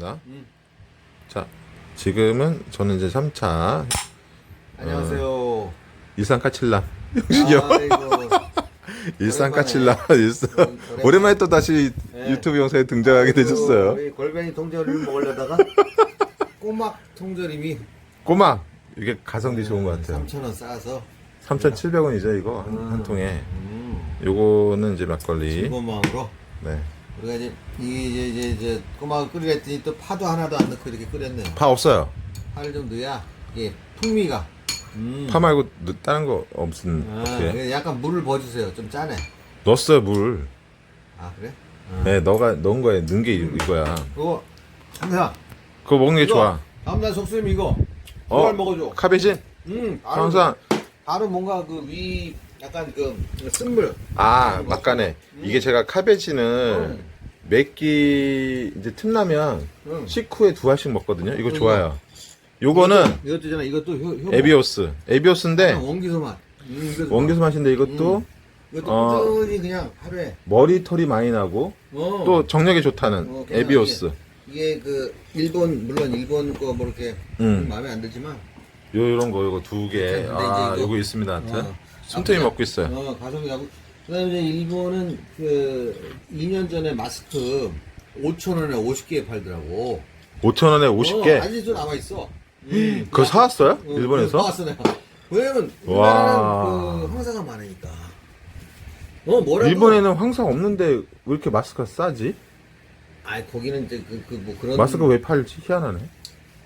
갑니다. 음. 자, 지금은 저는 이제 3차 안녕하세요. 일산 까칠남 영식이 형 아이고, 일산. 까칠남 일산 오랜만에. 또 다시 네. 유튜브 영상에 등장하게 되셨어요. 우리 골뱅이 통조림을 먹으려다가 꼬막 통조림이 꼬마 이게 가성비 좋은 것 같아요. 3,000원 싸서 3,700원이죠 이거 한, 한 통에. 음, 요거는 이제 막걸리. 즐거운 마음으로 네. 우리가 이제 이게 이제 이제, 이제 꼬막을 끓이려 했더니 또 파도 하나도 안 넣고 이렇게 끓였네요. 파 없어요. 파를 좀 넣어야 이게 풍미가 음. 파 말고 넣- 다른 거 없은 아, 어떻게? 그래, 약간 물을 버주세요. 좀 짜네. 넣었어요 물. 아 그래? 어. 네, 너가 넣은 거에 넣은 게 이- 이거야. 그거 항상 그거 먹는 게 이거, 좋아. 다음날 속쓰림 이거 어? 그걸 먹어줘. 카베진? 음, 바로, 항상 바로 뭔가 그 위 약간 그 쓴물. 아 막간에 이게 제가 카베진을 음. 몇끼 이제 틈나면 응. 식후에 두 알씩 먹거든요. 이거 음. 좋아요. 요거는 이것도 있잖아. 이것도 효, 효 에비오스. 에비오스인데 원기소 맛. 음, 원기수 맛인데 이것도 음. 이것도 어. 꾸준히 그냥 하루에. 머리 털이 많이 나고 어. 또 정력에 좋다는 어, 에비오스. 이게, 그 일본 물론 일본 거 뭐 이렇게 음. 마음에 안 들지만. 요런 거 요거 두 개. 아, 이제 이거- 요거 있습니다. 하여튼. 어. 숨통이 아, 먹고 있어요. 어, 가성비 하고. 그다음에 이제 일본은 그 2년 전에 마스크 5천 원에 50개 팔더라고. 5,000원에 어, 50개. 아직도 남아 있어. 음. 그거 사왔어요? 어, 일본에서? 그거 사왔어 내가. 왜냐면 와. 우리나라는 그 황사가 많으니까. 어 뭐라고? 일본에는 황사 없는데 왜 이렇게 마스크가 싸지? 아 거기는 이제 그 그 뭐 그런. 마스크 왜 팔지? 희한하네.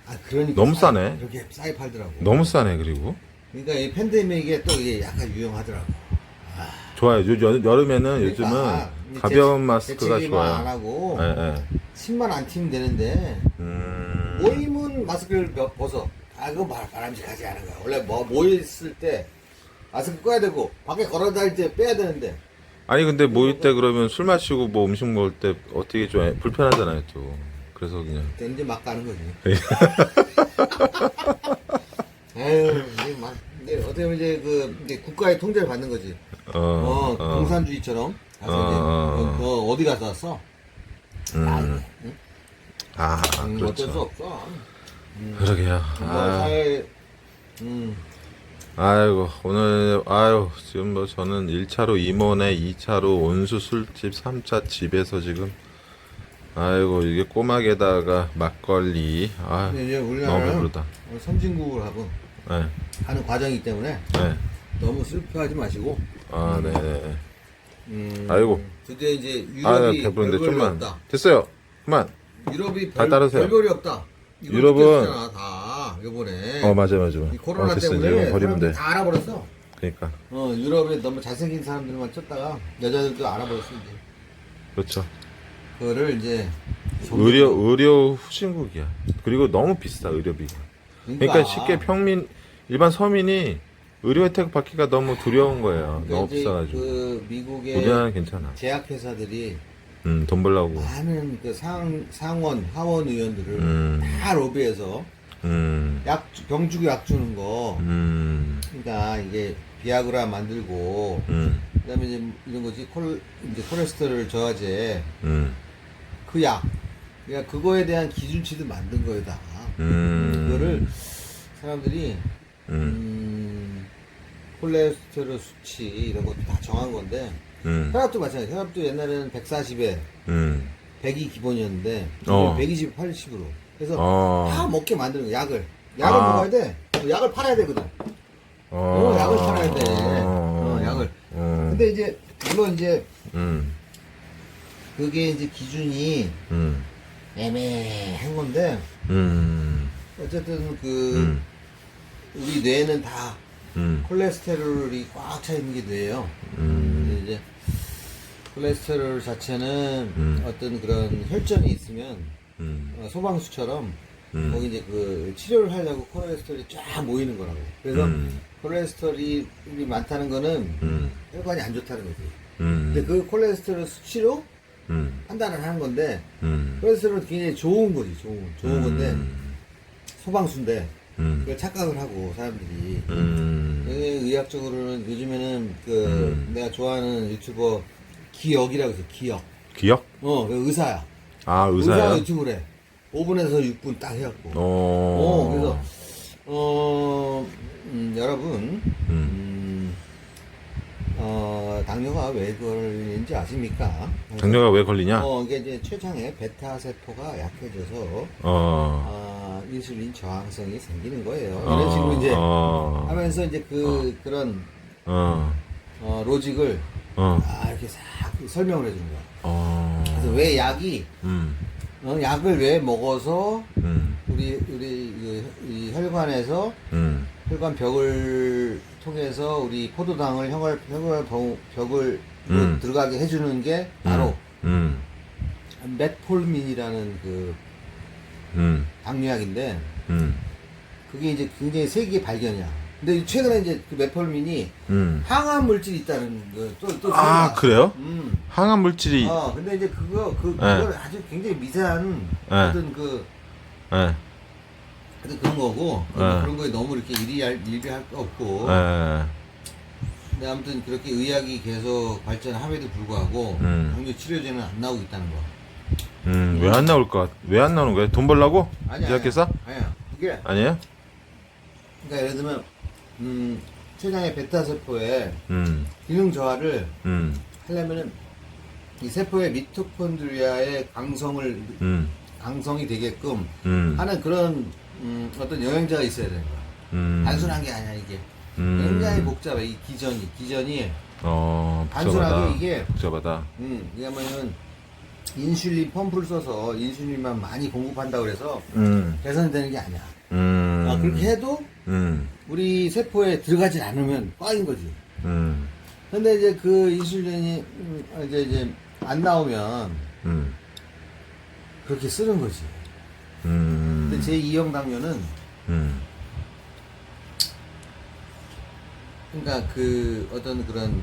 아 그러니까 너무 싸- 싸네. 그렇게 싸게 팔더라고. 너무 싸네 그리고. 그러니까 이 팬데믹에 또 이게 약간 유용하더라고. 좋아요. 요, 여, 여름에는 요즘은 그러니까 가벼운 재- 마스크가 재채기만 안 좋아요. 하고 예, 예. 침만 안 튀면 되는데 음. 모임은 마스크를 몇- 벗어. 아 그거 바- 바람직하지 않은 거야. 원래 뭐 모였을 때 마스크 꺼야 되고 밖에 걸어 다닐 때 빼야 되는데. 아니 근데 모일 때 그러면 술 마시고 뭐 음식 먹을 때 어떻게 좀 애- 불편하잖아요 또. 그래서 그냥 이제 막 가는 거지. 네. 에휴, 이게 막, 근데 어떻게 보면 이제 그, 이제 국가의 통제를 받는 거지. 어, 어, 어. 공산주의처럼. 가서 어, 이제, 어, 어, 너 어디 가서 왔어? 음. 아, 음, 어쩔 수 그렇죠. 없어. 그러게요. 뭐, 아, 사회, 음, 아이고 오늘 아유 지금 뭐 저는 1차로 임원회, 2차로 온수 술집, 3차 집에서 지금 아이고 이게 꼬막에다가 막걸리 아 근데 이제 너무 우리나라는 배부르다. 어, 선진국을 하고 네, 하는 과정이기 때문에 네. 너무 슬퍼하지 마시고, 아, 네, 네. 음, 아이고. 드디어 이제 아, 유럽이 배부른데 별볼이 좀만 없다. 됐어요. 그만. 유럽이 다 별, 따르세요. 별볼이 없다. 이거 유럽은- 느꼈잖아, 다, 요번에. 어 맞아 맞아. 이 코로나 어, 됐어 이제 때문에 이거 버리면. 사람들이 다 알아버렸어. 그러니까 어, 유럽에 너무 잘생긴 사람들만 쳤다가 여자들도 알아버렸어 이제. 그렇죠. 그거를 이제 의료 의료 후진국이야. 그리고 너무 비싸 의료비가. 그러니까 쉽게 평민 일반 서민이 의료 혜택 받기가 너무 두려운 거예요. 너무 이제 비싸가지고. 그 미국의 우리나라는 괜찮아. 제약회사들이 음, 돈 벌라고. 많은 그 상, 상원, 하원 의원들을 음. 다 로비해서 음, 약, 주- 병 주고 약 주는 거. 음, 그러니까 이게 비아그라 만들고, 음, 그 다음에 이제 이런 거지, 콜, 이제 콜레스테롤 저하제, 음, 그 약. 그러니까 그거에 대한 기준치도 만든 거예요, 다. 음. 그거를 사람들이 음, 음, 콜레스테롤 수치 이런 것도 다 정한 건데 음, 혈압도 마찬가지. 혈압도 옛날에는 140에 음. 100이 기본이었는데 어. 120, 80으로. 그래서 어. 다 먹게 만드는 거야, 약을. 약을 아. 먹어야 돼. 어, 약을 팔아야 되거든. 어, 어, 약을 팔아야 돼. 어, 어, 약을. 어, 근데 이제 물론 이제 음, 그게 이제 기준이 음, 애매한 건데 음, 어쨌든 그 음, 우리 뇌는 다 음, 콜레스테롤이 꽉 차 있는 게 뇌예요. 음, 이제 콜레스테롤 자체는 음. 어떤 그런 혈전이 있으면 음, 어, 소방수처럼 음. 거기 이제 그 치료를 하려고 콜레스테롤이 쫙 모이는 거라고. 그래서 음. 콜레스테롤이 많다는 거는 음, 혈관이 안 좋다는 거지. 음, 근데 그 콜레스테롤 수치로 음, 판단을 하는 건데 음, 콜레스테롤은 굉장히 좋은 거지, 좋은 좋은 건데 소방수인데 음, 그걸 착각을 하고 사람들이 음, 예, 의학적으로는 요즘에는 그 음. 내가 좋아하는 유튜버 기억이라고 해서 기억. 기억? 어, 그 의사야. 아, 의사 의사야? 유튜브래. 5분에서 6분 딱 해갖고. 어. 어, 그래서, 어, 음, 여러분, 음, 어, 당뇨가 왜 걸리는지 아십니까? 당뇨가 왜 걸리냐? 어. 어, 이게 이제 췌장의 베타 세포가 약해져서, 어. 아, 인슐린 저항성이 생기는 거예요. 이런 식으로 이제 어. 하면서 이제 그, 그런, 어. 어, 로직을, 어. 아, 이렇게 싹 설명을 해주는 거야. 어. 그래서 왜 약이, 음. 어, 약을 왜 먹어서, 음. 우리, 우리, 그, 이 혈관에서 음. 혈관 벽을 통해서 우리 포도당을 혈관, 혈관 벽- 벽을 음. 들어가게 해주는 게 바로 음. 메폴민이라는 그 음. 당뇨약인데 음. 그게 이제 굉장히 세계 발견이야. 근데 최근에 이제 그 메폴민이 음. 항암 물질이 있다는 거또 또. 아. 그래요? 음. 항암 물질이 어 근데 이제 그거 그 네. 그걸 아주 굉장히 미세한 네. 어떤 그 예. 하여튼 그런 거고 네. 그런 거에 너무 이렇게 일희할 일비할 거 없고. 예. 근데 아무튼 그렇게 의학이 계속 발전함에도 불구하고 음. 당뇨 치료제는 안 나오고 있다는 거. 음, 왜 안 나올 것? 왜안 나오는 거야? 돈 벌라고? 아니야. 아니야. 아니야. 그게 아니에요? 그러니까 예를 들면 음, 췌장의 베타 세포의 음. 기능 저하를 음. 하려면은 이 세포의 미토콘드리아의 강성을 음. 강성이 되게끔 음. 하는 그런 음, 어떤 영양제가 있어야 되는 거야. 음. 단순한 게 아니야 이게. 음. 굉장히 복잡해 이 기전이 기전이 어, 단순하게 복잡하다. 이게 복잡하다. 음, 왜냐면은 인슐린 펌프를 써서 인슐린만 많이 공급한다 그래서 음. 개선되는 게 아니야. 음. 아, 그렇게 해도 음. 우리 세포에 들어가지 않으면 꽝인 거지. 음. 근데 이제 그 인슐린이 음, 이제 이제 안 나오면 음. 그렇게 쓰는 거지. 음. 근데 제 2형 당뇨는 음. 그러니까 그 어떤 그런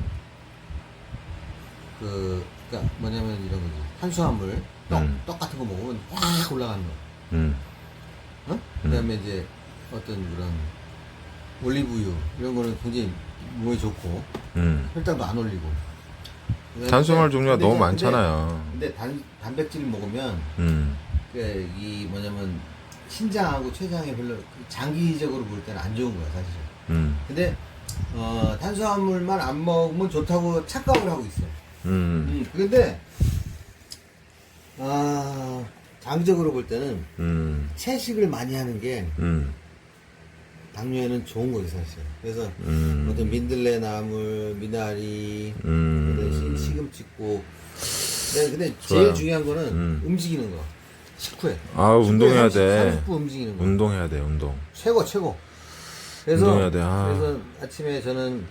그 그러니까 뭐냐면 이런 거지. 탄수화물 떡, 음. 떡 같은 거 먹으면 쫙 올라가는 거. 음. 어? 그다음에 이제 어떤 그런 올리브유 이런 거는 굉장히 몸에 좋고 음. 혈당도 안 올리고. 탄수화물 종류가 근데 너무 이제- 많잖아요. 근데, 근데 단 단백질 먹으면 음. 그 이 뭐냐면 신장하고 췌장에 별로 그 장기적으로 볼 때는 안 좋은 거야 사실. 음. 근데 어 탄수화물만 안 먹으면 좋다고 착각을 하고 있어. 음. 음, 근데 아 장기적으로 볼 때는 음. 채식을 많이 하는 게 음. 당뇨에는 좋은 거지 사실. 그래서 음. 어떤 민들레 나물, 미나리, 음. 그다음에 시- 시금치국. 네, 근데 좋아요. 제일 중요한 거는 음. 움직이는 거. 식후에. 아, 운동해야 돼. 30분 움직이는 거. 운동해야 돼, 운동. 최고 최고. 그래서 운동해야 돼, 아. 그래서 아침에 저는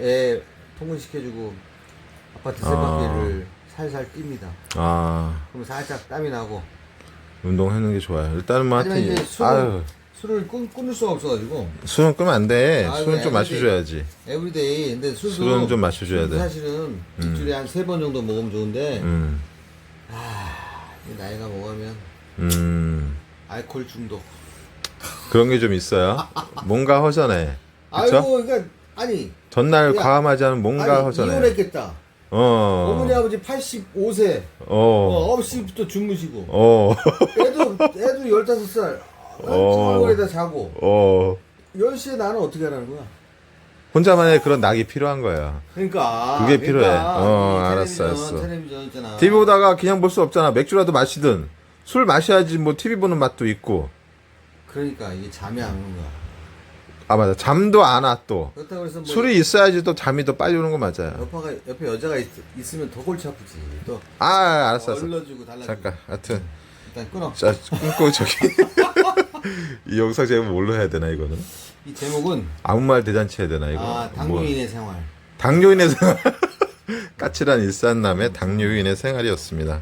애 통근 시켜주고 아파트 세 아. 바퀴를 살살 뜁니다. 아, 그럼 살짝 땀이 나고 운동하는 게 좋아요. 일단은 뭐 하여튼, 이제 술을 아유, 술을 끊, 끊을 수가 없어가지고 술은 끄면 안 돼. 아이고, 술은 좀 애들이- 마셔줘야지. 에브리데이 근데 술도 술은 좀 마셔줘야 술도 돼. 사실은 일주일에 한 세 번 정도 먹으면 좋은데 음, 이 나이가 먹으면 음. 알코올 중독. 그런 게 좀 있어요. 뭔가 허전해. 그쵸? 아이고 그러니까 아니 전날 야, 과음하지 않으면 뭔가 아니 허전해. 이혼했겠다. 어. 어머니 아버지 85세 어. 어, 9시부터 주무시고 어. 애도 애도 15살 어. 창고에다 자고 어. 10시에 나는 어떻게 하라는 거야? 혼자만의 그런 낙이 필요한 거야. 그러니까 그게 필요해. 그러니까 어, 이 알았어, 텔레비전, 알았어. 텔레비전 있잖아. TV 보다가 그냥 볼 수 없잖아. 맥주라도 마시든. 술 마셔야지 뭐 TV 보는 맛도 있고. 그러니까 이게 잠이 안 오는 거야. 아, 맞아. 잠도 안 와, 또. 그렇다고 해서 뭐 술이 있어야지 또 잠이 더 빨리 오는 거 맞아요. 여파가 옆에 여자가 있, 으면 더 골치 아프지. 또 아, 알았어, 알았어. 얼러주고 달라주고. 잠깐. 하여튼. 일단 끊어. 자, 끊고 저기. 이 영상 제목 뭘로 해야 되나, 이거는? 이 제목은 아무 말 대잔치 해야 되나, 이거? 아 뭐, 당뇨인의 생활. 당뇨인의 생활. 까칠한 일산남의 당뇨인의 생활이었습니다.